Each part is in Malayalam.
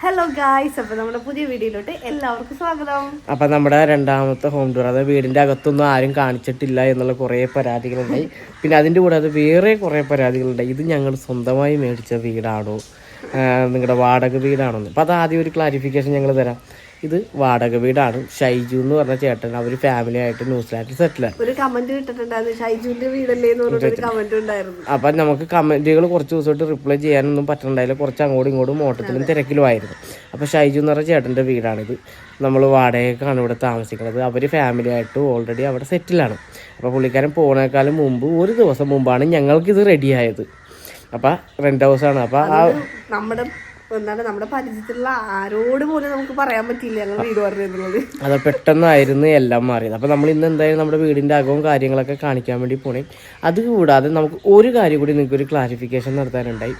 ഹലോ ഗായ്സ് അപ്പൊ നമ്മുടെ പുതിയ വീഡിയോയിലോട്ട് എല്ലാവർക്കും സ്വാഗതം. അപ്പൊ നമ്മുടെ രണ്ടാമത്തെ ഹോം ടൂർ അതായത് വീടിന്റെ അകത്തൊന്നും ആരും കാണിച്ചിട്ടില്ല എന്നുള്ള കുറെ പരാതികളുണ്ടായി. പിന്നെ അതിന്റെ കൂടെ അത് വേറെ കുറെ പരാതികളുണ്ടായി. ഇത് ഞങ്ങൾ സ്വന്തമായി മേടിച്ച വീടാണോ? നിങ്ങളുടെ വാടക വീടാണോ. അപ്പൊ അത് ആദ്യം ഒരു ക്ലാരിഫിക്കേഷൻ ഞങ്ങൾ തരാം. ഇത് വാടക വീടാണ്. ഷൈജു എന്ന് പറഞ്ഞ ചേട്ടൻ അവർ ഫാമിലി ആയിട്ട് ന്യൂസിലാൻഡിൽ സെറ്റിൽ ഒരു കമന്റ് കിട്ടിട്ടുണ്ടായിരുന്നു ഷൈജുവിന്റെ വീടല്ലേ എന്ന് പറഞ്ഞൊരു കമന്റ് ഉണ്ടായിരുന്നു. അപ്പം നമുക്ക് കമന്റുകൾ കുറച്ച് ദിവസമായിട്ട് റിപ്ലൈ ചെയ്യാനൊന്നും പറ്റുന്നുണ്ടായില്ല കുറച്ച് അങ്ങോട്ടും ഇങ്ങോട്ടും ഓട്ടത്തിലും തിരക്കിലുമായിരുന്നു. അപ്പോൾ ഷൈജു എന്ന് പറഞ്ഞ ചേട്ടന്റെ വീടാണിത്. നമ്മൾ വാടകയ്ക്കാണ് ഇവിടെ താമസിക്കുന്നത്. അവർ ഫാമിലി ആയിട്ട് ഓൾറെഡി അവിടെ സെറ്റിലാണ് അപ്പോൾ പുള്ളിക്കാരൻ പോകുന്നേക്കാളും മുമ്പ് ഒരു ദിവസം മുമ്പാണ് ഇത് റെഡിയായത് അപ്പോൾ റെന്റ് ഹൗസാണ് അപ്പോൾ ആ നമ്മുടെ എന്താണ് നമ്മുടെ പരിചയത്തിലുള്ള ആരോട് പോലും നമുക്ക് പറയാൻ പറ്റില്ല ഞങ്ങൾ വീട് പറഞ്ഞിരുന്നത് അത് പെട്ടെന്നായിരുന്നു എല്ലാം മാറിയത്. അപ്പോൾ നമ്മൾ ഇന്ന് എന്തായാലും നമ്മുടെ വീടിന്റെ അകവും കാര്യങ്ങളൊക്കെ കാണിക്കാൻ വേണ്ടി പോണേ. അത് കൂടാതെ നമുക്ക് ഒരു കാര്യം കൂടി നിങ്ങൾക്ക് ഒരു ക്ലാരിഫിക്കേഷൻ നടത്താനുണ്ടായി.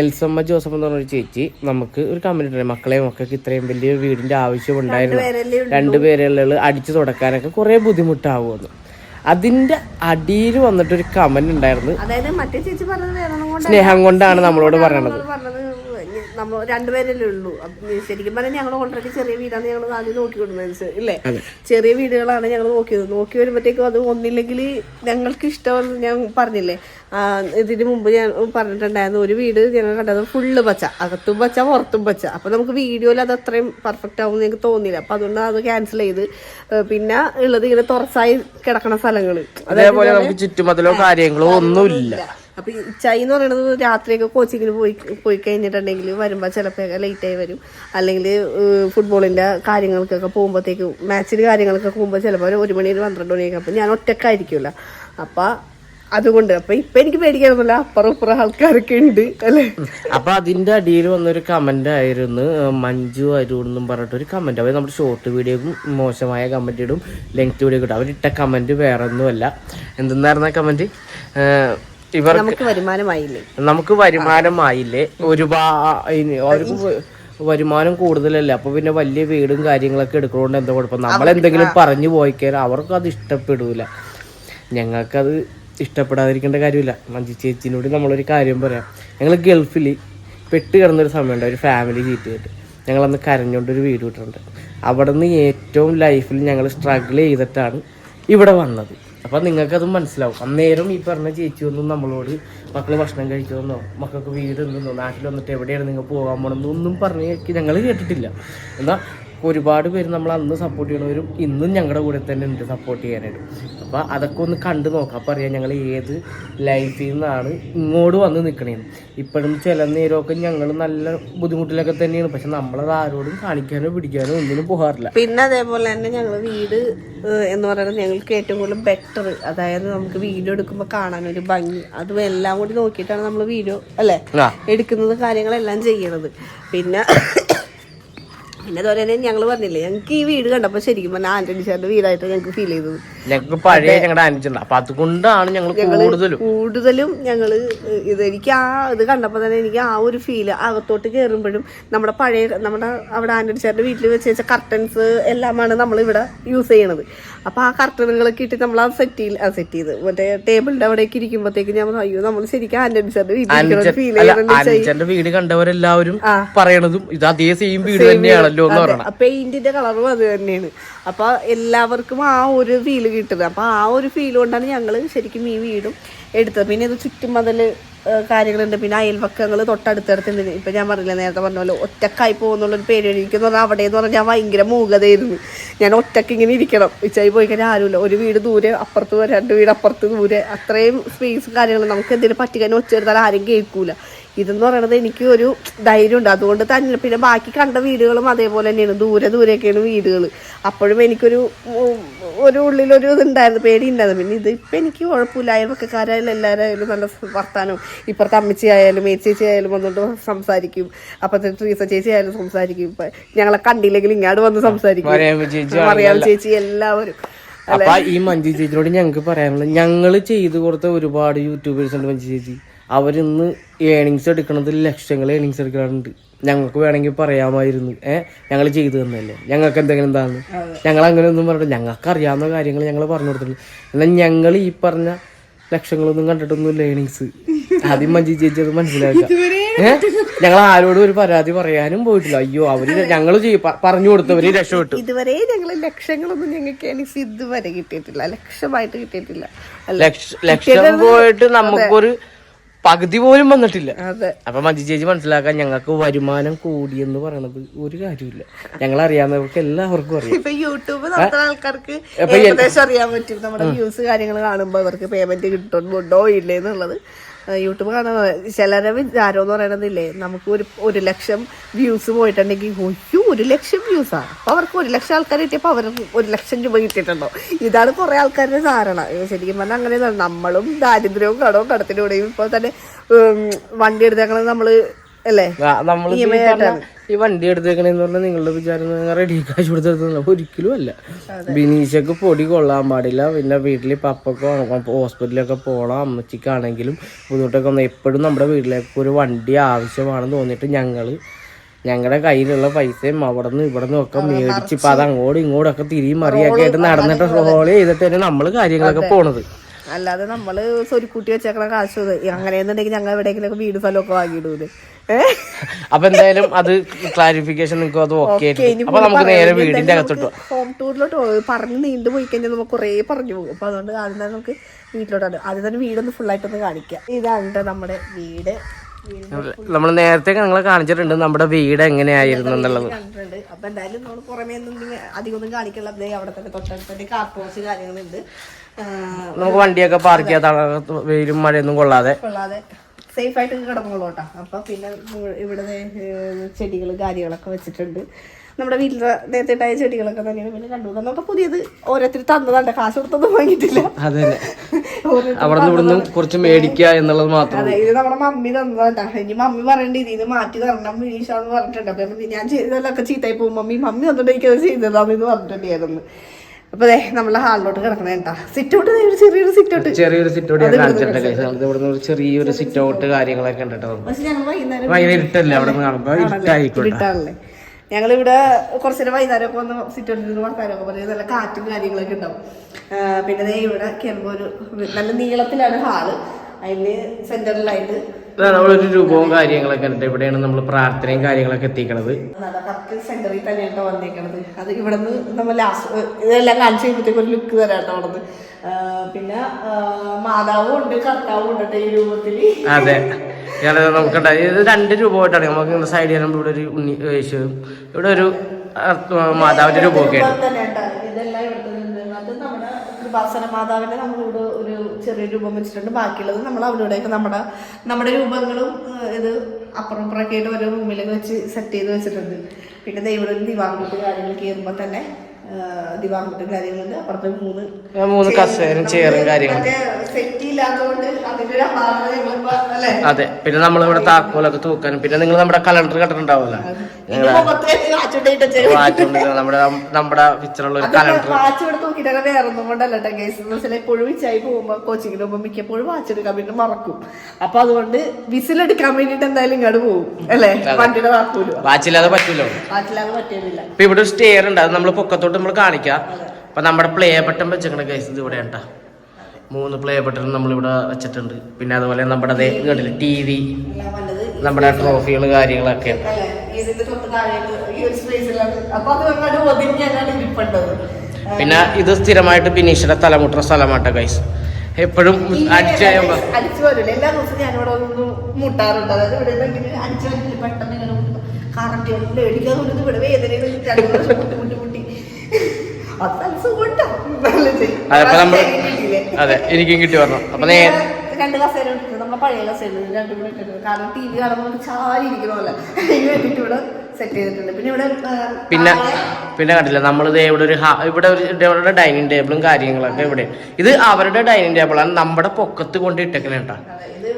എൽസമ്മ ജോസഫ് എന്ന് പറഞ്ഞൊരു ചേച്ചി നമുക്ക് ഒരു കമന്റ് ഉണ്ടായി മക്കളെ മക്കൾക്ക് ഇത്രയും വലിയ വീടിന്റെ ആവശ്യം ഉണ്ടായിരുന്നു. രണ്ടുപേരുള്ള അടിച്ചു തുടക്കാനൊക്കെ കുറേ ബുദ്ധിമുട്ടാവുമെന്ന്. അതിന്റെ അടിയിൽ വന്നിട്ടൊരു കമന്റ് ഉണ്ടായിരുന്നു. അതായത് മറ്റേ ചേച്ചി പറഞ്ഞത് വേറെ സ്നേഹം കൊണ്ടാണ് നമ്മളോട് പറയണത്. നമ്മൾ രണ്ടുപേരല്ലേ ഉള്ളൂ. ശരിക്കും പറഞ്ഞാൽ ഞങ്ങൾ ഓൾറെഡി ചെറിയ വീടാണ് ഞങ്ങൾ ആദ്യം നോക്കിക്കൊടുന്നത് ഇല്ലേ? ചെറിയ വീടുകളാണ് ഞങ്ങൾ നോക്കിയത്. നോക്കി വരുമ്പോഴത്തേക്കും അത് ഒന്നില്ലെങ്കിൽ ഞങ്ങൾക്ക് ഇഷ്ടമെന്ന് ഞാൻ പറഞ്ഞില്ലേ? ഇതിന് മുമ്പ് ഞാൻ പറഞ്ഞിട്ടുണ്ടായിരുന്നു ഒരു വീട് ഞങ്ങൾ കണ്ടത് ഫുള്ള് പച്ച അകത്തും പച്ച പുറത്തും പച്ച. അപ്പൊ നമുക്ക് വീഡിയോയിൽ അത് അത്രയും പെർഫെക്റ്റ് ആവും എനിക്ക് തോന്നിയില്ല. അപ്പൊ അതുകൊണ്ട് അത് ക്യാൻസൽ ചെയ്ത് പിന്നെ ഉള്ളത് ഇങ്ങനെ തുറസായി കിടക്കണ സ്ഥലങ്ങൾ. അതേപോലെ നമുക്ക് ചുറ്റുമതിലോ കാര്യങ്ങളോ ഒന്നുമില്ല. അപ്പൊ ഈ ചൈ എന്ന് പറയുന്നത് രാത്രിയൊക്കെ കോച്ചിങ്ങിന് പോയി പോയി കഴിഞ്ഞിട്ടുണ്ടെങ്കിൽ വരുമ്പോൾ ചിലപ്പോ ലേറ്റ് ആയി വരും. അല്ലെങ്കിൽ ഫുട്ബോളിന്റെ കാര്യങ്ങൾക്കൊക്കെ പോകുമ്പോഴത്തേക്ക് മാച്ചിന് കാര്യങ്ങളൊക്കെ പോകുമ്പോൾ ചിലപ്പോൾ ഒരു മണി ഒരു പന്ത്രണ്ട് മണിയൊക്കെ അപ്പൊ ഞാൻ ഒറ്റക്കായിരിക്കുമല്ലോ അപ്പൊ അതുകൊണ്ട് അപ്പൊ ഇപ്പൊ എനിക്ക് പേടിക്കാനൊന്നുമില്ല. അപ്പുറം ഇപ്പുറം ആൾക്കാരൊക്കെ ഉണ്ട് അല്ലേ? അപ്പൊ അതിന്റെ അടിയിൽ വന്നൊരു കമന്റ് ആയിരുന്നു മഞ്ജു അരുൺ എന്നും പറഞ്ഞിട്ട് ഒരു കമന്റ് അവർ നമ്മുടെ ഷോർട്ട് വീഡിയോക്കും മോശമായ കമന്റ് ഇടും ലെങ്ത് വീഡിയോ കിട്ടും അവരിട്ട കമന്റ് വേറെ ഒന്നുമല്ല എന്തെന്നായിരുന്ന കമന്റ് ഇവർ നമുക്ക് വരുമാനമായില്ലേ? നമുക്ക് വരുമാനമായില്ലേ? ഒരുപാട് വരുമാനം കൂടുതലല്ലേ? അപ്പൊ പിന്നെ വലിയ വീടും കാര്യങ്ങളൊക്കെ എടുക്കണോണ്ട് എന്താ കുഴപ്പം? നമ്മളെന്തെങ്കിലും പറഞ്ഞു പോയിക്കാൻ അവർക്ക് അത് ഇഷ്ടപ്പെടൂല. ഞങ്ങൾക്കത് ഇഷ്ടപ്പെടാതിരിക്കേണ്ട കാര്യമില്ല. മഞ്ജു ചേച്ചിനോട് നമ്മളൊരു കാര്യം പറയാം. ഞങ്ങൾ ഗൾഫിൽ പെട്ട് കിടന്നൊരു സമയമുണ്ട്. ഒരു ഫാമിലി ചീറ്റ് ചെയ്തിട്ട് ഞങ്ങളന്ന് കരഞ്ഞുകൊണ്ട് ഒരു വീട് വിട്ടിട്ടുണ്ട്. അവിടെ നിന്ന് ഏറ്റവും ലൈഫിൽ ഞങ്ങൾ സ്ട്രഗിൾ ചെയ്തിട്ടാണ് ഇവിടെ വന്നത്. അപ്പം നിങ്ങൾക്കത് മനസ്സിലാവും. അന്നേരം ഈ പറഞ്ഞ ചേച്ചി ഒന്നും നമ്മളോട് മക്കൾ ഭക്ഷണം കഴിക്കുമെന്നോ മക്കൾക്ക് വീട് എന്തെന്നോ നാട്ടിൽ വന്നിട്ട് എവിടെയാണ് നിങ്ങൾ പോകാൻ പോകണമെന്നോ ഒന്നും പറഞ്ഞ് ഞങ്ങൾ കേട്ടിട്ടില്ല. എന്നാൽ ഒരുപാട് പേര് നമ്മൾ അന്ന് സപ്പോർട്ട് ചെയ്യണവരും ഇന്നും ഞങ്ങളുടെ കൂടെ തന്നെ ഉണ്ട് സപ്പോർട്ട് ചെയ്യാനായിട്ട്. അപ്പോൾ അതൊക്കെ ഒന്ന് കണ്ടു നോക്കാം. അപ്പോൾ അറിയാം ഞങ്ങൾ ഏത് ലൈഫിൽ നിന്നാണ് ഇങ്ങോട്ട് വന്ന് നിൽക്കണേന്ന് ഇപ്പോഴും ചില നേരമൊക്കെ ഞങ്ങൾ നല്ല ബുദ്ധിമുട്ടിലൊക്കെ തന്നെയാണ്. പക്ഷെ നമ്മളത് ആരോടും കാണിക്കാനോ പിടിക്കാനോ ഒന്നിനും പോകാറില്ല. പിന്നെ അതേപോലെ തന്നെ ഞങ്ങൾ വീട് എന്ന് പറയുന്നത് ഞങ്ങൾക്ക് ഏറ്റവും കൂടുതൽ ബെറ്റർ അതായത് നമുക്ക് വീഡിയോ എടുക്കുമ്പോൾ കാണാൻ ഒരു ഭംഗി. അതും എല്ലാം കൂടി നോക്കിയിട്ടാണ് നമ്മൾ വീഡിയോ അല്ലേ? എടുക്കുന്നത് കാര്യങ്ങളെല്ലാം ചെയ്യണത്. പിന്നെ പിന്നെ അതുപോലെ തന്നെ ഞങ്ങൾ പറഞ്ഞില്ലേ ഞങ്ങൾക്ക് ഈ വീട് കണ്ടപ്പോൾ ശരിക്കും പറഞ്ഞാൽ ആന്റണി സാറിന്റെ വീടായിട്ട് ഞങ്ങൾക്ക് ഫീൽ ചെയ്തത് ഞങ്ങൾക്ക് പഴയ ഞങ്ങളുടെ അനുജുണ്ട് അപ്പൊ അതുകൊണ്ടാണ് ഞങ്ങൾ കൂടുതലും കൂടുതലും ഞങ്ങൾ ഇത് എനിക്ക് ആ ഇത് കണ്ടപ്പോൾ തന്നെ എനിക്ക് ആ ഒരു ഫീൽ അകത്തോട്ട് കയറുമ്പോഴും നമ്മുടെ പഴയ നമ്മുടെ അവിടെ സാറിന്റെ വീട്ടിൽ വെച്ച് വെച്ച കർട്ടൻസ് എല്ലാമാണ് നമ്മൾ ഇവിടെ യൂസ് ചെയ്യണത്. അപ്പോൾ ആ കർട്ടനുകളൊക്കെ ഇട്ട് നമ്മൾ ആ സെറ്റ് ചെയ്ത് സെറ്റ് ചെയ്ത്. മറ്റേ ടേബിളിന്റെ അവിടേക്ക് ഇരിക്കുമ്പോഴത്തേക്ക് ഞാൻ അയ്യോ നമ്മൾ ശരിക്കും ചേട്ടന്റെ വീട്ടിൽ ഫീൽ ചെയ്യുന്നുണ്ട് വീട് കണ്ടവരെല്ലാവരും. പറയണതും ഇത് അതേ സെയിം വീട് തന്നെയാണല്ലോ എന്ന് പറയണം പെയിന്റിന്റെ കളറും അത് തന്നെയാണ്. അപ്പൊ എല്ലാവർക്കും ആ ഒരു ഫീൽ കിട്ടുന്നത്. അപ്പോൾ ആ ഒരു ഫീൽ കൊണ്ടാണ് ഞങ്ങൾ ശരിക്കും ഈ വീടും എടുത്തത്. പിന്നെ ഇത് ചുറ്റും മതിൽ കാര്യങ്ങളുണ്ട്. പിന്നെ അയൽപക്കങ്ങൾ തൊട്ടടുത്തടുത്തുണ്ട് ഇപ്പം ഞാൻ പറഞ്ഞില്ല നേരത്തെ പറഞ്ഞ പോലെ ഒറ്റക്കായി പോകുന്നുള്ളൊരു പേര് എനിക്കെന്ന് പറഞ്ഞാൽ അവിടെ എന്ന് പറഞ്ഞാൽ ഞാൻ ഭയങ്കര മൂകതയായിരുന്നു. ഞാൻ ഒറ്റയ്ക്ക് ഇങ്ങനെ ഇരിക്കണം. ഉച്ചയായി പോയി കഴിഞ്ഞാൽ ആരുമില്ല. ഒരു വീട് ദൂരെ അപ്പുറത്ത് രണ്ട് വീട് അപ്പുറത്ത് ദൂരെ. അത്രയും സ്പേസും കാര്യങ്ങളും നമുക്ക് എന്തെങ്കിലും പറ്റിക്കാൻ ഒച്ചെടുത്താൽ ആരും കേൾക്കൂല. ഇതെന്ന് പറയണത് എനിക്ക് ഒരു ധൈര്യമുണ്ട്. അതുകൊണ്ട് തന്നെ പിന്നെ ബാക്കി കണ്ട വീടുകളും അതേപോലെ തന്നെയാണ്. ദൂരെ ദൂരെയൊക്കെയാണ് വീടുകൾ അപ്പോഴും എനിക്കൊരു ഒരു ഉള്ളിലൊരു ഇതുണ്ടായിരുന്നു പേടി ഉണ്ടായിരുന്നു പിന്നെ ഇത് ഇപ്പം എനിക്ക് കുഴപ്പമില്ല. അയൽവക്കക്കാരായാലും എല്ലാവരായാലും നല്ല വർത്താനം. ഇപ്പുറത്തെ അമ്മച്ചി ആയാലും മേച്ചേച്ചി ചേച്ചി ആയാലും വന്നിട്ട് സംസാരിക്കും. അപ്പുറത്തെ ട്രീസ ചേച്ചി ആയാലും സംസാരിക്കും. ഇപ്പം ഞങ്ങളെ കണ്ടില്ലെങ്കിൽ ഇങ്ങോട്ട് വന്ന് സംസാരിക്കും. അറിയാം ചേച്ചി എല്ലാവരും. അപ്പൊ ഈ മഞ്ജു ചേച്ചിയോട് ഞങ്ങൾക്ക് പറയാനുള്ളത് ഞങ്ങൾ ചെയ്തു കൊടുത്ത ഒരുപാട് യൂട്യൂബേഴ്സ് ഉണ്ട് മഞ്ജു ചേച്ചി. അവരിന്ന് ഏണിങ്സ് എടുക്കണത് ലക്ഷങ്ങൾ ഏണിങ്സ് എടുക്കാറുണ്ട് ഞങ്ങൾക്ക് വേണമെങ്കിൽ പറയാമായിരുന്നു. ഏഹ് ഞങ്ങൾ ചെയ്തു തന്നല്ലേ ഞങ്ങൾക്ക് എന്തെങ്കിലും എന്താണ്? ഞങ്ങൾ അങ്ങനെ ഒന്നും പറഞ്ഞിട്ട് ഞങ്ങൾക്ക് അറിയാവുന്ന കാര്യങ്ങൾ ഞങ്ങൾ പറഞ്ഞു കൊടുത്തിട്ടുണ്ട്. എന്നാൽ ഞങ്ങൾ ഈ പറഞ്ഞ ലക്ഷങ്ങളൊന്നും കണ്ടിട്ടൊന്നുമില്ല ഏണിങ്സ് ആദ്യം മഞ്ജി ചേച്ചി അത് മനസ്സിലാക്കുക. ഞങ്ങൾ ആരോടും ഒരു പരാതി പറയാനും പോയിട്ടില്ല. അയ്യോ അവർ ഞങ്ങൾ പറഞ്ഞു കൊടുത്തവര് രക്ഷപ്പെട്ടു. ഇതുവരെ ഞങ്ങൾ ലക്ഷങ്ങളൊന്നും ഞങ്ങൾക്ക് ഏണിങ്സ് ഇതുവരെ കിട്ടിയിട്ടില്ല. ലക്ഷമായിട്ട് കിട്ടിയിട്ടില്ല. ലക്ഷ ലക്ഷം പോയിട്ട് നമുക്കൊരു പകുതി പോലും വന്നിട്ടില്ല. അതെ. അപ്പൊ മഞ്ജു ചേച്ചി മനസ്സിലാക്കാൻ ഞങ്ങൾക്ക് വരുമാനം കൂടിയെന്ന് പറയണത് ഒരു കാര്യമില്ല ഞങ്ങൾ അറിയാവുന്നവർക്ക് എല്ലാവർക്കും അറിയാം. ഇപ്പൊ യൂട്യൂബ് നടത്തുന്ന ആൾക്കാർക്ക് ഏകദേശം അറിയാൻ പറ്റും. നമ്മുടെ വ്യൂസ് കാര്യങ്ങൾ കാണുമ്പോൾ അവർക്ക് പേയ്മെന്റ് കിട്ടുന്നുണ്ടോ ഇല്ലേ എന്നുള്ളത്. യൂട്യൂബ് കാണുന്ന ചിലരെ വിചാരം എന്ന് പറയണതില്ലേ? നമുക്ക് ഒരു ഒരു ലക്ഷം വ്യൂസ് പോയിട്ടുണ്ടെങ്കിൽ ഒയ്യോ ഒരു ലക്ഷം വ്യൂസാ അപ്പൊ അവർക്ക് ഒരു ലക്ഷം ആൾക്കാർ കിട്ടിയപ്പോൾ അവർക്ക് ഒരു ലക്ഷം രൂപ കിട്ടിയിട്ടുണ്ടോ? ഇതാണ് കുറെ ആൾക്കാരുടെ ധാരണ. ശരിക്കും പറഞ്ഞാൽ അങ്ങനെ നമ്മളും ദാരിദ്ര്യവും കടവും കടത്തിലൂടെയും ഇപ്പോൾ തന്നെ വണ്ടി എടുത്തേക്കണത് നമ്മൾ അല്ലേ? ഈ വണ്ടി എടുത്തേക്കണെന്ന് പറഞ്ഞാൽ നിങ്ങളുടെ വിചാരം റെഡി കാശ് കൊടുത്തെടുത്തല്ല ഒരിക്കലും അല്ല. ബിനീഷക്ക് പൊടി കൊള്ളാൻ പാടില്ല. പിന്നെ വീട്ടിൽ പപ്പൊക്കെ ഹോസ്പിറ്റലിലൊക്കെ പോകണം അമ്മച്ചിക്കാണെങ്കിലും ബുദ്ധിമുട്ടൊക്കെ വന്നാൽ എപ്പോഴും നമ്മുടെ വീട്ടിലേക്ക് ഒരു വണ്ടി ആവശ്യമാണെന്ന് തോന്നിയിട്ട് ഞങ്ങൾ ഞങ്ങളുടെ കയ്യിലുള്ള പൈസയും അവിടെ നിന്ന് ഇവിടെ നിന്നും ഒക്കെ മേടിച്ച് ഇപ്പം അത് അങ്ങോട്ടും ഇങ്ങോട്ടും ഒക്കെ തിരിയും മറിയൊക്കെ ആയിട്ട് നടന്നിട്ട് റോൾ ചെയ്തിട്ട് തന്നെ നമ്മൾ കാര്യങ്ങളൊക്കെ പോണത്. അല്ലാതെ നമ്മൾ സ്വരുക്കൂട്ടി വെച്ചേക്കണ കാശ് അങ്ങനെയെന്നുണ്ടെങ്കിൽ ഞങ്ങൾ എവിടെയെങ്കിലും വീട് സ്ഥലമൊക്കെ വാങ്ങിയിടൂൽ അപ്പൊ എന്തായാലും അത് ക്ലാരിഫിക്കേഷൻ നിങ്ങൾക്ക് അത് ഓക്കെ അപ്പൊ നമുക്ക് നേരെ വീടിന്റെ അകത്തോട്ട്. ഹോം ടൂറിലോട്ട് പറഞ്ഞ് നീണ്ടു പോയി കഴിഞ്ഞാൽ നമുക്ക് കുറേ പറഞ്ഞു പോകും. അപ്പൊ അതുകൊണ്ട് ആദ്യം തന്നെ നമുക്ക് വീട്ടിലോട്ടാണ്. ആദ്യം തന്നെ വീടൊന്ന് ഫുള്ളായിട്ടൊന്ന് കാണിക്കാം. ഇതാണ് നമ്മുടെ വീട്. നമ്മൾ നേരത്തെ ഞങ്ങളെ കാണിച്ചിട്ടുണ്ട് നമ്മുടെ വീട് എങ്ങനെയായിരുന്നു എന്നുള്ളത്. അപ്പൊ എന്തായാലും നമ്മൾ പുറമേ അധികം ഒന്നും കാണിക്കല്ല ദേ അവിടെ തന്നെ തൊട്ടടുത്ത് കാർപോസ് കാര്യങ്ങളുണ്ട്. നമുക്ക് വണ്ടിയൊക്കെ പാർക്ക് ചെയ്യാത്ത വെയിലും മഴയൊന്നും കൊള്ളാതെ. കൊള്ളാതെ. സേഫ് ആയിട്ട് കിടന്നോളൂട്ടാ അപ്പൊ പിന്നെ ഇവിടുത്തെ ഇവിടെ ചെടികൾ കാര്യങ്ങളൊക്കെ വെച്ചിട്ടുണ്ട്. നമ്മുടെ വീട്ടിലെ നേരത്തെ ഉണ്ടായ ചെടികളൊക്കെ തന്നെയാണ്. പിന്നെ കണ്ടു. നമുക്ക് പുതിയത് ഓരോരുത്തർ തന്നതാണ്ട്. കാശ് കൊടുത്തൊന്നും വാങ്ങിയിട്ടില്ല. അവിടെ നിന്ന് കുറച്ച് മേടിക്കുക എന്നുള്ളത് മാത്രം അതെ ഇത് നമ്മുടെ മമ്മി തന്നതാണ്ടാ. ഇനി മമ്മി പറയണ്ട ഇതിന് മാറ്റി തരണം വിനീഷാന്ന് പറഞ്ഞിട്ടുണ്ട്. അപ്പൊ ഞാൻ- ഞാൻ ചെയ്തതൊക്കെ ചീത്തായി പോകും. മമ്മി മമ്മി വന്നിട്ട് എനിക്കത് ചെയ്തതാന്ന് പറഞ്ഞിട്ടുണ്ടായിരുന്നു അപ്പൊ അതെ നമ്മളെ ഹാളിലോട്ട് കിടക്കണേ കേട്ടാ സിറ്റ് ഔട്ട് ഒരു ചെറിയൊരു സിറ്റ് ഔട്ട് ചെറിയൊരു ഞാൻ കാണിച്ചിട്ടുണ്ട് ഇവിടുന്ന് ഒരു ചെറിയൊരു സിറ്റ്ഔട്ട് കാര്യങ്ങളൊക്കെ ഉണ്ട് കേട്ടോ. വൈകുന്നേരം ഇരുട്ടല്ലേ? അവിടെ നിന്ന് കാണുമ്പോ ഇരുട്ടായിക്കോട്ടെ. ഞങ്ങളിവിടെ കുറച്ചു നേരം വൈകുന്നേരമൊക്കെ ഒന്ന് സിറ്റ് ഔട്ടിൽ നിന്ന് വർത്താനൊക്കെ പറഞ്ഞ് നല്ല കാറ്റും കാര്യങ്ങളൊക്കെ ഉണ്ടാവും. പിന്നെ ദേ ഇവിടെ കയറുമ്പോൾ ഒരു നല്ല നീളത്തിലാണ് ഹാൾ. അതിന് സെന്ററിലായിട്ട് നമ്മളൊരു രൂപവും കാര്യങ്ങളൊക്കെ ഉണ്ട്. ഇവിടെയാണ് നമ്മൾ പ്രാർത്ഥനയും കാര്യങ്ങളൊക്കെ എത്തിക്കണത്. സെന്ററിൽ വന്നേക്കണത്. അത് ഇവിടെ നിന്ന് നമ്മൾ ലാസ്റ്റ് ഇതെല്ലാം കാണിച്ചു കഴിയുമ്പോഴത്തേക്ക് ഒരു ലുക്ക് തരാട്ടോ അവിടെ പിന്നെ മാതാവും ഉണ്ട് കർത്താവും ഉണ്ട് ഈ രൂപത്തിൽ. അതെ. ഞാനത് നമുക്കുണ്ട് ഇത് രണ്ട് രൂപമായിട്ടാണ്. നമുക്ക് സൈഡിൽ ഇവിടെ ഒരു ഉണ്ണി ഇവിടെ ഒരു മാതാവിന്റെ രൂപമൊക്കെ ഉണ്ട് തന്നെ കേട്ടോ. ഇതെല്ലാം ഇവിടുത്തെ ഉണ്ട്. അത് നമ്മുടെ കൃപാസന മാതാവിന്റെ നമ്മളിവിടെ ഒരു ചെറിയ രൂപം വെച്ചിട്ടുണ്ട്. ബാക്കിയുള്ളത് നമ്മൾ അവരുടെയൊക്കെ നമ്മുടെ നമ്മുടെ രൂപങ്ങളും ഇത് അപ്പുറം അപ്പുറമൊക്കെ ആയിട്ട് ഓരോ റൂമിലൊക്കെ വെച്ച് സെറ്റ് ചെയ്ത് വെച്ചിട്ടുണ്ട്. പിന്നെ ദൈവം ഒരു ദിവാങ്കുട്ട് കാര്യങ്ങൾ കയറുമ്പോൾ തന്നെ ദിവാങ്കുട്ടും കാര്യങ്ങളുണ്ട്. അപ്പുറത്തെ മൂന്ന് മൂന്ന് കസേരയും ചെയറും കാര്യങ്ങളും. അതെ. പിന്നെ നമ്മൾ നമ്മളിവിടെ താക്കോലൊക്കെ തൂക്കാനും പിന്നെ നിങ്ങൾ നമ്മുടെ കലണ്ടർ കണ്ടിട്ടുണ്ടാവുമല്ലോ? നമ്മുടെ നമ്മുടെ പിക്ചറുള്ള ഒരു കലണ്ടർ. വാച്ച് ഇവിടെ തൂക്കിട്ടൊക്കെ വേറെ ഒന്നും കൊണ്ടല്ല കേട്ടോ കേസ് എന്ന് എപ്പോഴും വിച്ചായി പോകുമ്പോ കോച്ചിങ്ങിന് പോകുമ്പോ മിക്കപ്പോഴും മറക്കും. അപ്പൊ അതുകൊണ്ട് വിസിലെടുക്കാൻ വേണ്ടിട്ട് എന്തായാലും ഇങ്ങോട്ട് പോകും അല്ലേ? വണ്ടിയുടെ വാക്കൂല വാച്ചില്ലാതെ പറ്റൂലോ? ഇപ്പൊ ഇവിടെ ഒരു സ്റ്റെയർ ഉണ്ട്. അത് നമ്മൾ പൊക്കത്തോട്ട് നമ്മൾ കാണിക്കാം. അപ്പൊ നമ്മുടെ പ്ലേ ബട്ടൺ വെച്ചിട്ടുണ്ട് കേസ് ഇത് ഇവിടെ ഉണ്ടാ മൂന്ന് പ്ലേ ബട്ടൺ നമ്മളിവിടെ വെച്ചിട്ടുണ്ട്. പിന്നെ അതുപോലെ നമ്മുടെ കണ്ടില്ലേ ടി വി നമ്മുടെ ട്രോഫികൾ കാര്യങ്ങളൊക്കെ. പിന്നെ ഇത് സ്ഥിരമായിട്ട് ബിനീഷിന്റെ തലമുട്ട സ്ഥലമാട്ടോ ഗൈസ് എപ്പോഴും അടിച്ചു എല്ലാ ദിവസവും ഞാനിവിടെ ഒന്ന് മുട്ടാറുണ്ട്. അതായത് ഇവിടെ എന്തെങ്കിലും അടിച്ചു വരില്ല പെട്ടെന്ന് ഇങ്ങനെ കറണ്ട് എല്ലാം എടുക്കാൻ കൊണ്ടത് ഇവിടെ വേദനയിൽ നമ്മൾ? അതെ എനിക്കും കിട്ടി പറഞ്ഞു അപ്പൊ പിന്നെ രണ്ട് കസേര ഇട്ടിട്ടുണ്ട് നമ്മളെ പഴയ കസേര രണ്ടും കൂടെ ഇട്ടിട്ടുണ്ട് കാരണം ടി വി കാണുമ്പോൾ ചാരി ഇരിക്കുന്ന പോലെ. ഇവിടെ സെറ്റ് ചെയ്തിട്ടുണ്ട്. പിന്നെ ഇവിടെ പിന്നെ കണ്ടില്ല. നമ്മളിത് ഇവിടെ ഒരു ഇവിടെ ഒരു ഇവിടെ ഡൈനിങ് ടേബിളും കാര്യങ്ങളൊക്കെ ഇവിടെ. ഇത് അവരുടെ ഡൈനിങ് ടേബിളാണ്. നമ്മുടെ പൊക്കത്ത് കൊണ്ട് ഇട്ടേക്കണേട്ടാ ഇത്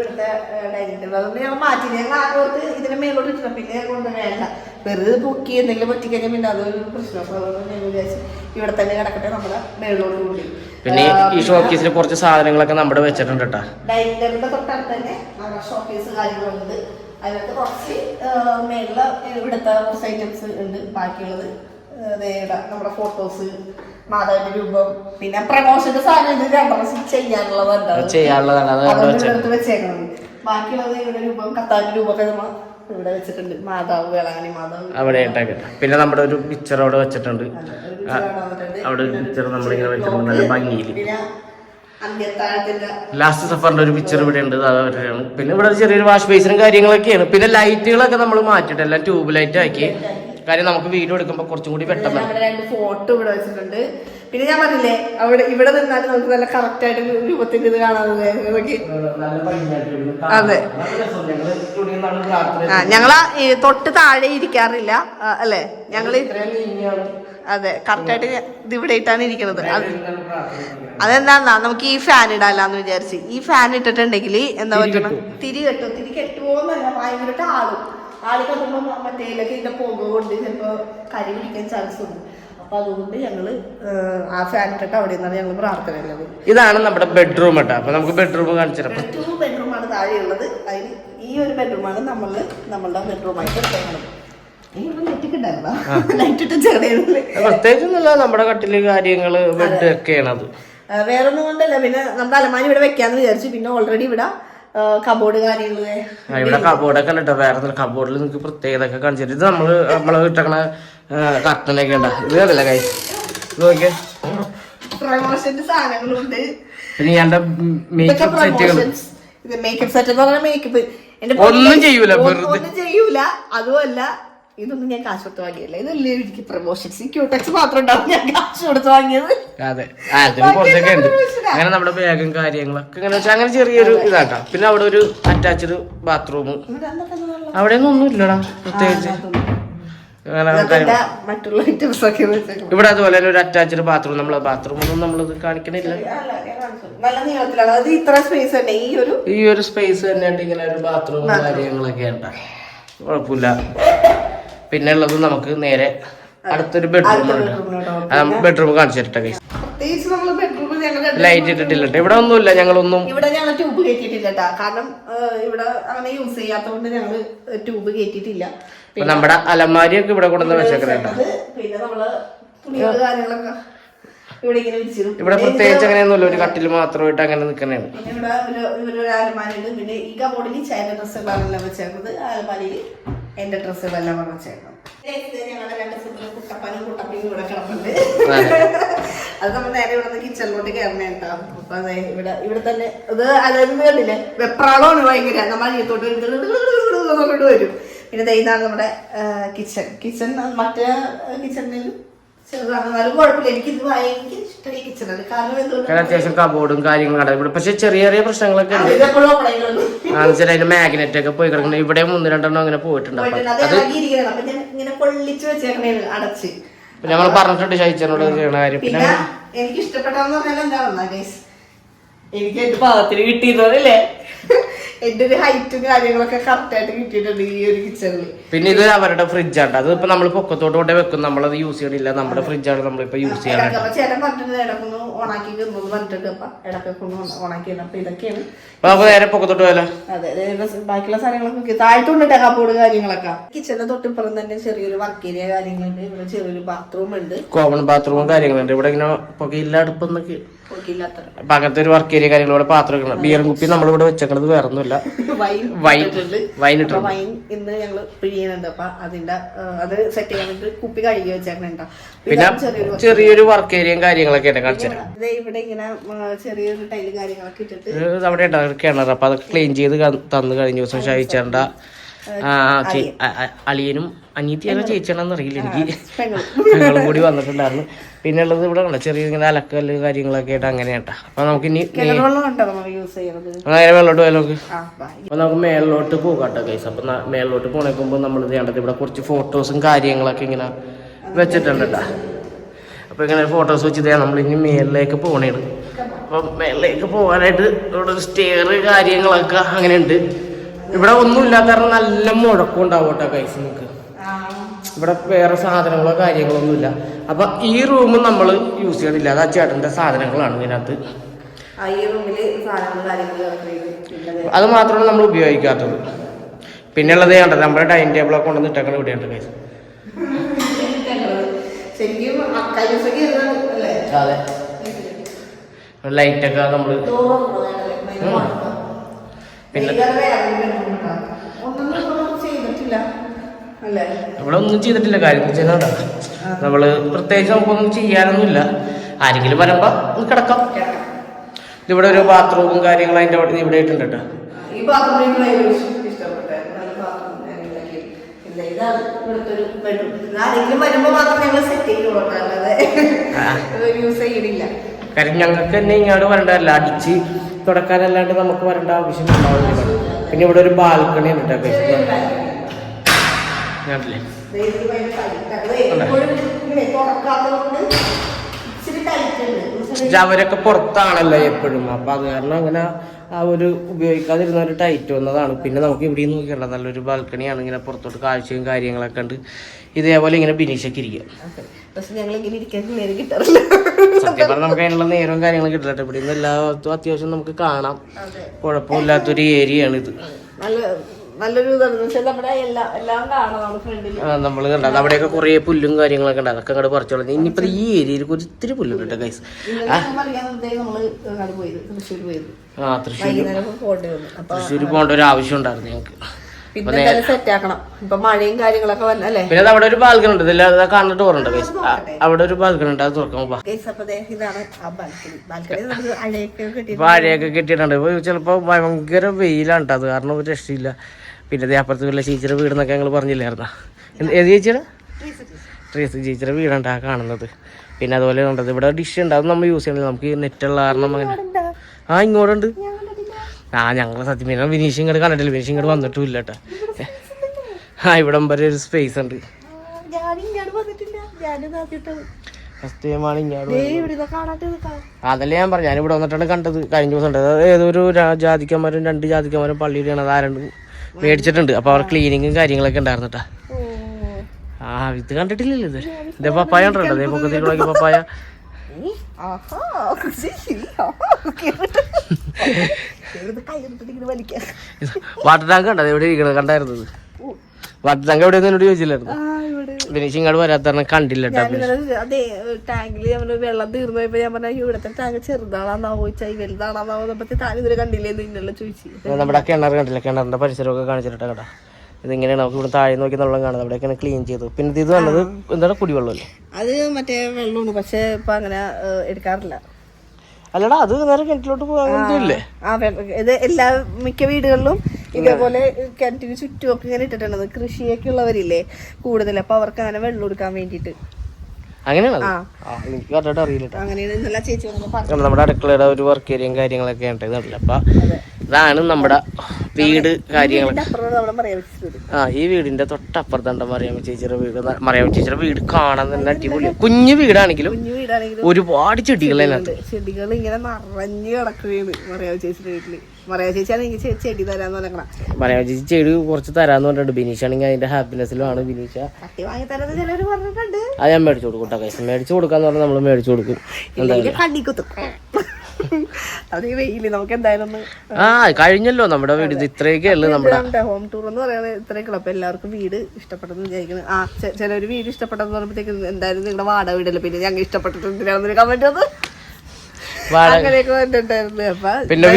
ഡൈനിങ് ടേബിൾ അതുകൊണ്ട് ഞങ്ങൾ മാറ്റി. ഞങ്ങൾ ആദ്യത്ത് ഇതിന് മേലോട്ട് ഇട്ടില്ല പിന്നെ കൊണ്ട് വേണ്ട. വെറുതെ പൊക്കി എന്തെങ്കിലും പറ്റിക്കഴിഞ്ഞാൽ പിന്നെ അതൊരു പ്രശ്നം. അപ്പൊ അതുകൊണ്ട് ഞങ്ങൾ വിചാരിച്ചു ഇവിടെ തന്നെ കിടക്കട്ടെ നമ്മുടെ മേളിലോട്ട് കൂടി. പിന്നെ ഈ ഷോക്കേസിൽ കുറച്ച് സാധനങ്ങളൊക്കെ നമ്മുടെ വെച്ചിട്ടുണ്ട് കേട്ടാ. ഡൈനിങ് ടേബിളിന്റെ തൊട്ടടുത്ത് തന്നെ ഷോക്കേസ് കാര്യങ്ങളുണ്ട്. അതിനകത്ത് കുറച്ച് മേളിൽ ഇവിടുത്തെ കുറച്ച് ഐറ്റംസ് ഉണ്ട്. ബാക്കിയുള്ളത് നമ്മുടെ ഫോട്ടോസ് മാതാവിന്റെ രൂപം പിന്നെ പ്രമോഷന്റെ സാധനം ഇത് രണ്ടു ചെയ്യാനുള്ളതുണ്ട്. അത് ചെയ്യാനുള്ളതാണ്. അത് ബാക്കിയുള്ളത് ഇവിടെ രൂപം രൂപമൊക്കെ ഇവിടെ വെച്ചിട്ടുണ്ട്. മാതാവ് വേളാങ്കണി മാതാവ്. അവിടെ പിന്നെ നമ്മുടെ ഒരു പിക്ചർ അവിടെ വെച്ചിട്ടുണ്ട്. അവിടെ ഒരു പിക്ചർ നമ്മളിങ്ങനെ വെച്ചിട്ടുണ്ട്. നല്ല ഭംഗിയിൽ. പിന്നെ ലാസ്റ്റ് സഫറിന്റെ ഒരു പിക്ചർ ഇവിടെ ഉണ്ട്. അതാണ് അവരുടെയാണ് പിന്നെ ഇവിടെ ചെറിയൊരു വാഷ് ബേസിനും കാര്യങ്ങളൊക്കെയാണ്. പിന്നെ ലൈറ്റുകളൊക്കെ നമ്മൾ മാറ്റിയിട്ട് എല്ലാം ട്യൂബ് ലൈറ്റ് ആക്കി. കാര്യം നമുക്ക് വീഡിയോ എടുക്കുമ്പോൾ കുറച്ചും കൂടി പെട്ടെന്ന് രണ്ട് ഫോട്ടോ ഇവിടെ വെച്ചിട്ടുണ്ട്. പിന്നെ ഞാൻ പറഞ്ഞില്ലേ അവിടെ ഇവിടെ നിന്നാലും നമുക്ക് നല്ല കറക്റ്റ് ആയിട്ട് രൂപത്തിന്റെ ഇത് കാണാതെ അതെ. ആ ഞങ്ങളാ തൊട്ട് താഴെ ഇരിക്കാറില്ല അല്ലെ? ഞങ്ങൾ അതെ കറക്റ്റ് ആയിട്ട് ഇത് ഇവിടെ ഇട്ടാണ് ഇരിക്കുന്നത്. അതെന്താന്നാ നമുക്ക് ഈ ഫാൻ ഇടാലെന്ന് വിചാരിച്ച്. ഈ ഫാൻ ഇട്ടിട്ടുണ്ടെങ്കിൽ എന്താ പറ്റണം? തിരി കെട്ടോ. തിരി കെട്ടുമോന്നല്ല ഭയങ്കരമായിട്ട് ആളും. ആൾ കത്തുമ്പോ മറ്റേലൊക്കെ ഇതിന്റെ പുക കൊണ്ട് ചിലപ്പോ കരി പിടിക്കാൻ ചാൻസ് ഉണ്ട് അപ്പൊ അതുകൊണ്ട് ഞങ്ങൾ ആ ഫാൻ അവിടെ നിന്നാണ് ഞങ്ങൾ പ്രാർത്ഥന ഇതാണ് നമ്മുടെ ബെഡ്റൂം കേട്ടോ അപ്പൊ നമുക്ക് ബെഡ്റൂം കാണിച്ചു ബെഡ്റൂം ആണ് ബെഡ്റൂമാണ് താഴെയുള്ളത്. അതിന് ഈ ഒരു ബെഡ്റൂമാണ് നമ്മൾ നമ്മളുടെ ബെഡ്റൂമായിട്ട് എടുക്കുന്നത് പ്രത്യേകിച്ചൊന്നുമില്ല. നമ്മുടെ കട്ടിൽ കാര്യങ്ങൾ ബെഡ് ഒക്കെയാണ് അത് വേറെ ഒന്നും കൊണ്ടല്ല. പിന്നെ നമ്മുടെ അലമാരി ഇവിടെ വെക്കാന്ന് വിചാരിച്ചു. പിന്നെ ഓൾറെഡി ഇവിടെ കബോർഡ് കാര്യങ്ങൾ. ഇവിടെ കബോർഡൊക്കെ ഉണ്ട് വേറെ കബോർഡിൽ നിങ്ങൾക്ക് പ്രത്യേകത ഒക്കെ കാണിച്ചിട്ട് ഇത് നമ്മൾ നമ്മൾ ഇട്ടക്കണ കർട്ടനൊക്കെ ഉണ്ടാ? ഇത് കണ്ടില്ല കൈ? ഇത് നോക്കിയേ. പ്രമോഷന്റെ സാധനങ്ങളുണ്ട്. പിന്നെ മേക്കപ്പ് സെറ്റുകൾ ഇത് മേക്കപ്പ് സെറ്റ് എന്ന് പറഞ്ഞാൽ മേക്കപ്പ് ഒന്നും ചെയ്യൂല, ഒന്നും- ചെയ്യൂല. അതുമല്ല ഇതൊന്നും ഞാൻ കാശ് കൊടുത്ത് വാങ്ങിയല്ല ഇതല്ലേ എനിക്ക് പ്രൊമോഷൻസ് ക്യൂടെക്സ് മാത്രം ഉണ്ടാവും. ഞാൻ കാശ് കൊടുത്ത് വാങ്ങിയത്. അതെ. കുറച്ചൊക്കെ ഉണ്ട്. അങ്ങനെ നമ്മുടെ ബാഗും കാര്യങ്ങളൊക്കെ ഇങ്ങനെ വെച്ചാൽ അങ്ങനെ ചെറിയൊരു ഇതാട്ടോ. പിന്നെ അവിടെ ഒരു അറ്റാച്ച്ഡ് ബാത്റൂം ഇവിടെ എന്തൊക്കെ അവിടെ ഒന്നും ഇല്ലടാ പ്രത്യേകിച്ച്. ഇവിടെ അതുപോലെ ഒരു അറ്റാച്ച്ഡ് ബാത്റൂം നമ്മൾ ബാത്റൂം ഒന്നും നമ്മളിത് കാണിക്കണില്ല. ഈ ഒരു സ്പേസ് തന്നെയായിട്ട് ഇങ്ങനെ ഒരു ബാത്റൂം കാര്യങ്ങളൊക്കെ ഉണ്ട്. കുഴപ്പമില്ല. പിന്നെ ഉള്ളത് നമുക്ക് നേരെ അടുത്തൊരു ബെഡ്റൂം ഉണ്ട്. ബെഡ്റൂം കാണിച്ചു തരട്ടെ guys. നമ്മൾ ബെഡ്റൂമിൽ ഞങ്ങൾ ലൈറ്റ് ഇട്ടിട്ടില്ല ട്ടോ. ഇവിടെ ഒന്നുമില്ല ഞങ്ങളൊന്നും. ഇവിടെ ഞങ്ങൾ ട്യൂബ് കയറ്റിയിട്ടില്ല കാരണം ഇവിടെ അങ്ങനെ യൂസ് ചെയ്യാത്തതുകൊണ്ട് ഞങ്ങൾ ട്യൂബ് കയറ്റിയിട്ടില്ല ഇപ്പൊ നമ്മുടെ അലമാരിയൊക്കെ ഇവിടെ കൊണ്ടുവന്ന് വെച്ചേക്കുന്നുണ്ട് പിന്നെ നമ്മൾ തുണികൾ കാര്യങ്ങളൊക്കെ ഇവിടെ ഇങ്ങനെ വിരിച്ചിടും ഇവിടെ പ്രത്യേകിച്ച് അങ്ങനെയൊന്നുമില്ല ഒരു കട്ടിൽ മാത്രമായിട്ട് അങ്ങനെ നിൽക്കുന്നതാണ് പിന്നെ ഇവിടെ ഒരു ഇവരൊരു അലമാരയുണ്ട് പിന്നെ ഈ കബോർഡിൽ വെച്ചേക്കുന്നത് അലമാരിയിൽ എന്റെ ഡ്രസ്സുകളെല്ലാം വെച്ചേക്കുന്നത് ഞങ്ങളുടെ രണ്ട് സുഹൃത്തുക്കൾ കുട്ടപ്പനും കുട്ടപ്പനും ഇവിടെ കിടപ്പുണ്ട് അത് നമ്മൾ നേരെ ഇവിടെ നിന്ന് കിച്ചണിലോട്ട് കയറണേ കേട്ടോ അപ്പൊ അതെ ഇവിടെ ഇവിടെ തന്നെ ഇത് അതായത് കണ്ടില്ലേ വെപ്രാളമാണ് ഭയങ്കര നമ്മൾ അരിയത്തോട്ട് കൊണ്ട് വരും പിന്നെ ദേ ഇതാണ് നമ്മുടെ കിച്ചൺ കിച്ചൺ മറ്റേ കിച്ചണിലും ചെറുതാണ്. എന്നാലും കുഴപ്പമില്ല. എനിക്കിത് ഭയങ്കര ഇഷ്ടമായി കിച്ചണാണ് കാരണം എന്തുകൊണ്ട് അത്യാവശ്യം കബോർഡും കാര്യങ്ങളും ഇവിടെ പക്ഷെ ചെറിയ ചെറിയ പ്രശ്നങ്ങളൊക്കെ ഉണ്ട്. അതിന്റെ മാഗ്നറ്റ് ഒക്കെ പോയി കിടക്കണം ഇവിടെ ഒന്ന് രണ്ടെണ്ണം അങ്ങനെ പോയിട്ടുണ്ട്. അത് ഇളകിയിരിക്കുകയാണ്. അപ്പൊ ഞാൻ ഇങ്ങനെ പൊള്ളിച്ച് അടച്ച്. ഞങ്ങൾ പറഞ്ഞിട്ടുണ്ട് ശൈച്ചനോട് ചെയ്യണ കാര്യം. പിന്നെ പിന്നെ എനിക്ക് ഇഷ്ടപ്പെട്ടെന്ന് പറഞ്ഞാൽ എന്താണെന്നാ എനിക്ക് എന്റെ പാകത്തിന് കിട്ടിയതല്ലേ എന്റെ ഒരു ഹൈറ്റും കാര്യങ്ങളൊക്കെ കറക്റ്റ് ആയിട്ട് കിട്ടിയിട്ടുണ്ട് ഈ ഒരു കിച്ചണിൽ പിന്നെ ഇത് അവരുടെ ഫ്രിഡ്ജാണ് അത് ഇപ്പൊ നമ്മൾ പൊക്കത്തോട്ട് കൊണ്ടേ വെക്കും. നമ്മളത് യൂസ് ചെയ്യണില്ല. നമ്മുടെ ഫ്രിഡ്ജാണ് നമ്മളിപ്പോ യൂസ് ചെയ്യാൻ ചേട്ടൻ പറഞ്ഞിട്ടുണ്ട് ഇടക്കൊന്ന് ഓണാക്കി കിട്ടുന്നത് പറഞ്ഞിട്ടുണ്ട്. അപ്പൊ ഇടക്കൊക്കെ ഒന്ന് ഓണാക്കി ഇടണം അപ്പൊ ഇതൊക്കെയാണ്. അപ്പൊ നമുക്ക് നേരെ പൊക്കത്തോട്ട് പോയാലോ? അതെ ബാക്കിയുള്ള സാധനങ്ങളൊക്കെ താഴ്ത്തുണ്ട് കപ്പോട് കാര്യങ്ങളൊക്കെ. കിച്ചണിന്റെ തൊട്ടിപ്പുറം തന്നെ ചെറിയൊരു വർക്കേരിയ കാര്യങ്ങളുണ്ട്. ഇവിടെ ചെറിയൊരു ബാത്റൂം ഉണ്ട്. കോമൺ ബാത്റൂമും കാര്യങ്ങളുണ്ട് ഇവിടെ ഇങ്ങനെ പുകയില്ല അടുപ്പൊന്നൊക്കെ. അപ്പൊ അങ്ങനത്തെ ഒരു വർക്ക് ഏരിയ കാര്യങ്ങൾ ഇവിടെ പാത്രം ബിയറും ബിയർ കുപ്പി നമ്മളിവിടെ വെച്ചേക്കണത് വേറെ ഒന്നുമില്ല വൈൻ വൈൻ വൈൻ വൈൻ ഇന്ന് ഞങ്ങൾ പിഴിയുന്നുണ്ട്. അപ്പൊ അതിന്റെ അത് സെറ്റ് ചെയ്യാൻ വേണ്ടി കുപ്പി കഴുകി വെച്ചേക്കണുണ്ടോ പിന്നെ ചെറിയൊരു വർക്ക് ഏരിയയും കാര്യങ്ങളൊക്കെ ആയിട്ട് കാണിച്ചു ദേ ഇവിടെ ഇങ്ങനെ ചെറിയൊരു ടൈലും കാര്യങ്ങളൊക്കെ ഇട്ടിട്ട് നമ്മുടെ അവിടെ ഉണ്ടാകും കിണർ അപ്പൊ അതൊക്കെ ക്ലീൻ ചെയ്ത് തന്നു കഴിഞ്ഞ ദിവസം ഷായിച്ചേണ്ട അളിയനും അനിയത്തിയാണോ ചേച്ചിയാണെന്ന് അറിയില്ല എനിക്ക്. ഞങ്ങളും കൂടി വന്നിട്ടുണ്ടായിരുന്നു. പിന്നെ ഉള്ളത് ഇവിടെ ഉള്ള ചെറിയ ഇങ്ങനെ അലക്കൽ കാര്യങ്ങളൊക്കെ ആയിട്ട് അങ്ങനെ കേട്ടാ അപ്പൊ നമുക്ക് ഇനി നേരെ വെള്ളോട്ട് പോയാലോക്ക് അപ്പൊ നമുക്ക് മേളിലോട്ട് പോകാട്ടോ കൈസ് അപ്പൊ മേളിലോട്ട് പോണേക്കുമ്പോ നമ്മൾ ചെയ്യേണ്ടത് ഇവിടെ കുറച്ച് ഫോട്ടോസും കാര്യങ്ങളൊക്കെ ഇങ്ങനെ വെച്ചിട്ടുണ്ട് കേട്ടാ അപ്പൊ ഇങ്ങനെ ഫോട്ടോസ് വെച്ചിട്ട് നമ്മൾ ഇനി മേളിലേക്ക് പോണേണ്. അപ്പൊ മേളിലേക്ക് പോകാനായിട്ട് ഇവിടെ സ്റ്റെയർ കാര്യങ്ങളൊക്കെ അങ്ങനെ ഉണ്ട് ഇവിടെ ഒന്നുമില്ല കാരണം നല്ല മുഴക്കം ഉണ്ടാവട്ടെ കൈസ് നമുക്ക് ഇവിടെ വേറെ സാധനങ്ങളോ കാര്യങ്ങളൊന്നുമില്ല അപ്പൊ ഈ റൂം നമ്മൾ യൂസ് ചെയ്യണില്ല. അത് ആ ചേട്ടന്റെ സാധനങ്ങളാണ് ഇതിനകത്ത് അത് മാത്രമാണ് നമ്മൾ ഉപയോഗിക്കാത്തത്. പിന്നെ ഉള്ളത് കണ്ടത് നമ്മുടെ ഡൈനിങ് ടേബിളൊക്കെ കൊണ്ടുവന്ന് ഇട്ടേക്കണ ഇവിടെയുണ്ട് കൈസ് അതെ. ലൈറ്റൊക്കെ നമ്മൾ പിന്നെ ഒന്നും നമ്മൾ ചെയ്തിട്ടില്ല. കാര്യം വെച്ചാൽ നമ്മൾ പ്രത്യേകിച്ച് നമുക്കൊന്നും ചെയ്യാനൊന്നുമില്ല. ആരെങ്കിലും വരുമ്പോ കിടക്കാം. ഇവിടെ ഒരു ബാത്റൂമും കാര്യങ്ങളും അതിന്റെ അവിടെ ഇവിടെ ഇട്ടുണ്ട് കേട്ടോ. ആരെങ്കിലും വരുമ്പോ മാത്രം ഞങ്ങൾ സെറ്റ് ചെയ്തോളാം അല്ലാതെ യൂസ് ചെയ്യണില്ല. കാര്യം ഞങ്ങൾക്ക് തന്നെ ഇങ്ങോട്ട് വരണ്ടല്ല അടിച്ച് തുടക്കാനല്ലാണ്ട് നമുക്ക് വരേണ്ട ആവശ്യം ഉണ്ടാവില്ല. പിന്നെ ഇവിടെ ഒരു ബാൽക്കണി ഉണ്ട് അവരൊക്കെ പുറത്താണല്ലോ എപ്പോഴും. അപ്പൊ അത് കാരണം അങ്ങനെ ആ ഒരു ഉപയോഗിക്കാതിരുന്ന ഒരു ടൈറ്റ് വന്നതാണ്. പിന്നെ നമുക്ക് ഇവിടെ നോക്കിയല്ല നല്ലൊരു ബാൽക്കണിയാണ്. ഇങ്ങനെ പുറത്തോട്ട് കാഴ്ചയും കാര്യങ്ങളൊക്കെ ഉണ്ട്. ഇതേപോലെ ഇങ്ങനെ ബിനീഷൊക്കെ ഇരിക്കുക. പക്ഷെ ഞങ്ങൾ ഇങ്ങനെ ഇരിക്കാൻ നേരം കിട്ടാറില്ല. സത്യം പറഞ്ഞാൽ നമുക്ക് അതിനുള്ള നേരവും കാര്യങ്ങളും കിട്ടില്ല ഇവിടെ നിന്ന് എല്ലാത്തും അത്യാവശ്യം നമുക്ക് കാണാം. കുഴപ്പമില്ലാത്തൊരു ഏരിയ ആണ് ഇത് നല്ല നല്ലൊരു നമ്മൾ കണ്ടത് അവിടെയൊക്കെ കുറേ പുല്ലും കാര്യങ്ങളൊക്കെ ഉണ്ട്. അതൊക്കെ അങ്ങോട്ട് പറിച്ചോളൂ. ഇനിയിപ്പോ ഈ ഏരിയയിൽ ഒരു ഇത്തിരി പുല്ലുണ്ട് കേട്ടോ പോയത് ആ തൃശ്ശൂർ തൃശ്ശൂർ പോകേണ്ട ഒരു ആവശ്യം ഉണ്ടായിരുന്നു ഞങ്ങൾക്ക്. പിന്നെ സെറ്റ് ആക്കണം. ഇപ്പൊ മഴയും കാര്യങ്ങളൊക്കെ വന്നല്ലേ പിന്നെ അവിടെ ഒരു ബാൽക്കൺ ഉണ്ട്. കാണുന്നിട്ട് പോറുണ്ട് ഗൈസ് അവിടെ ഒരു ബാൽക്കൺ ഉണ്ട്. അത് തുറക്കാൻ വാഴയൊക്കെ കെട്ടിയിട്ടുണ്ട്. ചിലപ്പോ ഭയങ്കര വെയിലാണ് അത് കാരണം ഒരു രക്ഷയില്ല. പിന്നെ അപ്പുറത്ത് വല്ല ചേച്ചിയുടെ വീട് എന്നൊക്കെ ഞങ്ങൾ പറഞ്ഞില്ലായിരുന്ന ഏത് ചേച്ചിയുടെ ട്രീസ് ചേച്ചിയുടെ വീടുണ്ട് ആ കാണുന്നത്. പിന്നെ അതുപോലെ ഉണ്ടത്. ഇവിടെ ഡിഷ് ഉണ്ട്. അത് നമ്മൾ യൂസ് ചെയ്യണില്ല. നമുക്ക് നെറ്റുള്ള കാരണം അങ്ങനെ. ആ ഇങ്ങോട്ടുണ്ട്? ആ ഞങ്ങൾ സത്യം പിന്നെ വിനീഷ് ഇങ്ങോട്ട് കണ്ടിട്ടില്ല. വിനീഷ് ഇങ്ങോട്ട് വന്നിട്ടും ഇല്ല കേട്ടോ. ആ ഇവിടം വരെ ഒരു സ്പേസ് ഉണ്ട്. ഞാൻ ഇങ്ങോട്ട് വന്നിട്ടില്ല ഞാൻ നോക്കിട്ടത് ഫസ്റ്റ് ടൈമാണ് ഇങ്ങോട്ട് അതല്ലേ ഞാൻ പറഞ്ഞു. ഞാനിവിടെ വന്നിട്ടാണ് കണ്ടത്. കഴിഞ്ഞ ദിവസം ഉണ്ട് ഏതൊരു ജാതിക്കന്മാരും രണ്ട് ജാതിക്കന്മാരും പള്ളിയിലാണ് അത് ആരണ്ട് മേടിച്ചിട്ടുണ്ട്. അപ്പൊ അവർ ക്ലീനിങ്ങും കാര്യങ്ങളൊക്കെ ഉണ്ടായിരുന്നു കേട്ടാ. ആ ഇത് കണ്ടിട്ടില്ലല്ലോ ഇത്? ഇതേ പപ്പായ ഉണ്ടോ ഇതേ പൊക്കത്തിൽ പപ്പായ. വാട്ടർ ടാങ്ക് കണ്ടത് എവിടെ ഇരിക്കണത്? കണ്ടായിരുന്നത് വാട്ടർ ടാങ്ക് എവിടെ എന്നോട് ചോദിച്ചില്ലായിരുന്നു. ഫിനിഷിംഗ് ഇങ്ങോട്ട് വരാത്ത കണ്ടില്ല അതെ ടാങ്കിൽ വെള്ളം തീർന്നു പോയപ്പോ ഞാൻ പറഞ്ഞ ഇവിടത്തെ ടാങ്ക് ചെറുതാണെന്നാ ചോദിച്ചാൽ വലുതാണെന്നാവോ താൻ എന്നുള്ള ചോദിച്ചു. നമ്മുടെ കിണർ കണ്ടില്ല? കിണറിന്റെ പരിസരമൊക്കെ കാണിച്ചിട്ടാ ഇതിങ്ങനെയാണ് നമുക്ക് ഇവിടെ താഴെ നോക്കി എന്നുള്ള കാണുന്നത്. അവിടെയൊക്കെയാണ് ക്ലീൻ ചെയ്തു. പിന്നെ ഇത് വന്നത് എന്താണ്? കുടിവെള്ളമല്ലേ? അത് മറ്റേ വെള്ളമാണ്. പക്ഷെ ഇപ്പൊ അങ്ങനെ എടുക്കാറില്ല. അല്ലടാ അത് നേരെ കിണറ്റിലോട്ട് പോകാനില്ലേ ആ ഇത് എല്ലാ മിക്ക വീടുകളിലും ഇതേപോലെ കിണറ്റിന് ചുറ്റുമൊക്കെ ഇങ്ങനെ ഇട്ടിട്ടുള്ളത്. കൃഷിയൊക്കെ ഉള്ളവരില്ലേ കൂടുതൽ അപ്പൊ അവർക്ക് അങ്ങനെ വെള്ളം കൊടുക്കാൻ വേണ്ടിയിട്ട്. അങ്ങനെയാണ്. എനിക്ക് അറിയില്ല നമ്മുടെ അടുക്കളയുടെ ഒരു വർക്ക് ഏരിയയും കാര്യങ്ങളൊക്കെ ഉണ്ട്. ഇതല്ല അപ്പൊ ഇതാണ് നമ്മുടെ വീട് കാര്യങ്ങൾ ആ ഈ വീടിന്റെ തൊട്ടപ്പുറത്തുണ്ട് മറിയാമ്മ ചേച്ചിയുടെ വീട്. മറിയാമ്മ ചേച്ചിയുടെ വീട് കാണാൻ തന്നെ അടിപൊളി കുഞ്ഞു വീടാണെങ്കിലും കുഞ്ഞു വീടാണെങ്കിലും ഒരുപാട് ചെടികൾ അതിനകത്ത്. ചെടികൾ ഇങ്ങനെ നിറഞ്ഞു കിടക്കുകയാണ് മറിയാമ ചേച്ചിയുടെ വീട്ടിൽ. ചെ- ചെടി തരാന്ന് പറഞ്ഞ മറിയാമ്മ ചേച്ചി ചെടി കുറച്ച് തരാന്ന് പറഞ്ഞിട്ടുണ്ട്. ബിനീഷാണെങ്കിൽ അതിന്റെ ഹാപ്പിനെസ്സിലുമാണ് ബിനീഷ. കട്ടി വാങ്ങി തരാന്ന് ചിലര് പറഞ്ഞിട്ടുണ്ട്. അത് ഞാൻ മേടിച്ചു കൊടുക്കും കേട്ടോ കൈസ്. മേടിച്ചു കൊടുക്കാന്ന് പറഞ്ഞാൽ നമ്മൾ മേടിച്ചു കൊടുക്കും. ആ. കഴിഞ്ഞല്ലോ നമ്മുടെ വീട്. ഇത് ഇത്രയൊക്കെ ഉള്ളു നമ്മുടെ ഹോം ടൂർ എന്ന് പറയുന്നത് ഇത്രയൊക്കെ അപ്പൊ എല്ലാവർക്കും വീട് ഇഷ്ടപ്പെട്ടെന്ന് വിചാരിക്കുന്നു. ആ ചിലർ വീട് ഇഷ്ടപ്പെട്ടെന്ന് പറയുമ്പോഴത്തേക്ക് എന്തായാലും നിങ്ങളുടെ വാടക വീടല്ലേ? പിന്നെ ഞങ്ങൾ ഇഷ്ടപ്പെട്ടിട്ടുണ്ടെന്ന് കമന്റ് വന്നു വാടക- അങ്ങനെയൊക്കെ വന്നിട്ടുണ്ടായിരുന്നു അപ്പൊ പിന്നെ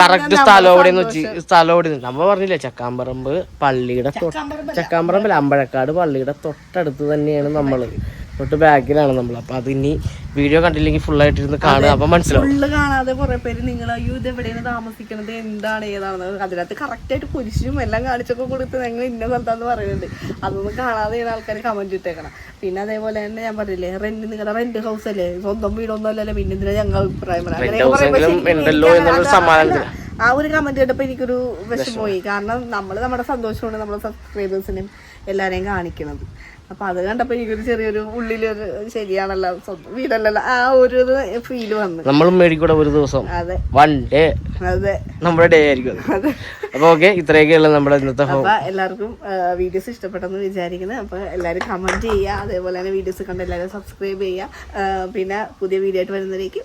കറക്റ്റ് സ്ഥലം എവിടെ വെച്ച് സ്ഥലം എവിടെ നമ്മൾ പറഞ്ഞില്ലേ ചക്കാമ്പറമ്പ് പള്ളിയുടെ തൊട്ട് ചക്കാമ്പറമ്പല്ല. അമ്പഴക്കാട് പള്ളിയുടെ തൊട്ടടുത്ത് തന്നെയാണ് നമ്മൾ. തൊട്ട് ബാക്കിലാണ് നമ്മൾ. അപ്പൊ അത് ഇനി വീഡിയോ കണ്ടില്ലെങ്കിൽ ഫുൾ ആയിട്ട് ഇരുന്ന് കാണുക. അപ്പൊ മനസ്സിലാവും. ഫുള്ള് കാണാതെ കുറെ പേര് നിങ്ങൾ അയ്യോ ഇത് എവിടെയാണ് താമസിക്കുന്നത് എന്താണ്? ഏതാണെന്ന്? അതിനകത്ത് കറക്റ്റ് ആയിട്ട് കുരിശും എല്ലാം കാണിച്ചൊക്കെ കൊടുത്ത് ഞങ്ങൾ ഇന്ന സ്ഥലത്താന്ന് പറയുന്നുണ്ട്. അതൊന്നും കാണാതെ ആൾക്കാർ കമന്റ് ഇട്ടേക്കണം. പിന്നെ അതേപോലെ തന്നെ ഞാൻ പറഞ്ഞില്ലേ റെന്റ് നിങ്ങളുടെ റെന്റ് ഹൗസ് അല്ലേ? സ്വന്തം വീടൊന്നും അല്ലല്ലോ. പിന്നെ എന്തിനാ ഞങ്ങൾ അഭിപ്രായം പറയാം? ആ ഒരു കമന്റ് കേട്ടപ്പോ എനിക്കൊരു വിഷമമായി. കാരണം നമ്മൾ നമ്മുടെ സന്തോഷമാണ് നമ്മുടെ സബ്സ്ക്രൈബേഴ്സിനും എല്ലാരെയും കാണിക്കുന്നത് അപ്പൊ അത് കണ്ടപ്പോ എനിക്കൊരു ചെറിയൊരു ഉള്ളിലൊരു ശരിയാണല്ലോ സ്വന്തം വീടല്ലല്ലോ ആ ഒരു ഫീൽ വന്നു. നമ്മൾ മേടിക്കൂടെ ഒരു ദിവസം. അതെ. വൺ ഡേ അതെ. നമ്മുടെ ഡേ ആയിരിക്കും അതെ. അപ്പൊ ഓക്കെ ഇത്രയൊക്കെയുള്ള നമ്മുടെ ഇന്നത്തെ അപ്പൊ എല്ലാവർക്കും വീഡിയോസ് ഇഷ്ടപ്പെട്ടെന്ന് വിചാരിക്കുന്നത് അപ്പൊ എല്ലാവരും കമന്റ് ചെയ്യുക. അതേപോലെ തന്നെ വീഡിയോസ് കണ്ട് എല്ലാവരും സബ്സ്ക്രൈബ് ചെയ്യുക. പിന്നെ പുതിയ വീഡിയോ ആയിട്ട് വരുന്നതിലേക്ക്